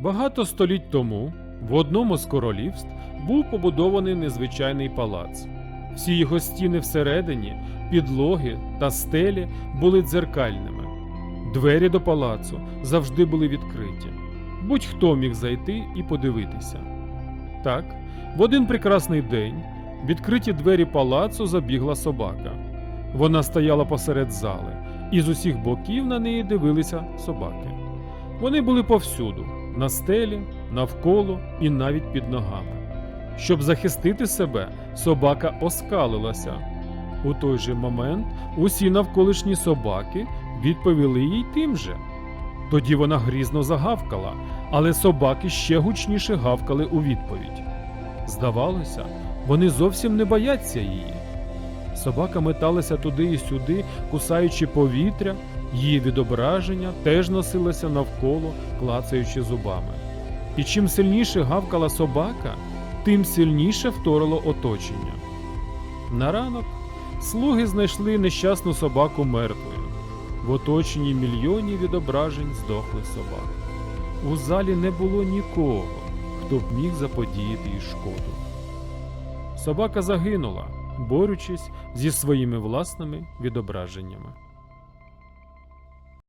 Багато століть тому в одному з королівств був побудований незвичайний палац. Всі його стіни всередині, підлоги та стелі були дзеркальними. Двері до палацу завжди були відкриті. Будь-хто міг зайти і подивитися. Так, в один прекрасний день відкриті двері палацу забігла собака. Вона стояла посеред зали, і з усіх боків на неї дивилися собаки. Вони були повсюду на стелі, навколо і навіть під ногами. Щоб захистити себе, собака оскалилася. У той же момент усі навколишні собаки відповіли їй тим же. Тоді вона грізно загавкала, але собаки ще гучніше гавкали у відповідь. Здавалося, вони зовсім не бояться її. Собака металася туди і сюди, кусаючи повітря, її відображення теж носилося навколо, клацаючи зубами. І чим сильніше гавкала собака, тим сильніше вторило оточення. На ранок слуги знайшли нещасну собаку мертвою. В оточенні мільйонів відображень здохлих собак. У залі не було нікого, хто б міг заподіяти їй шкоду. Собака загинула, борючись зі своїми власними відображеннями.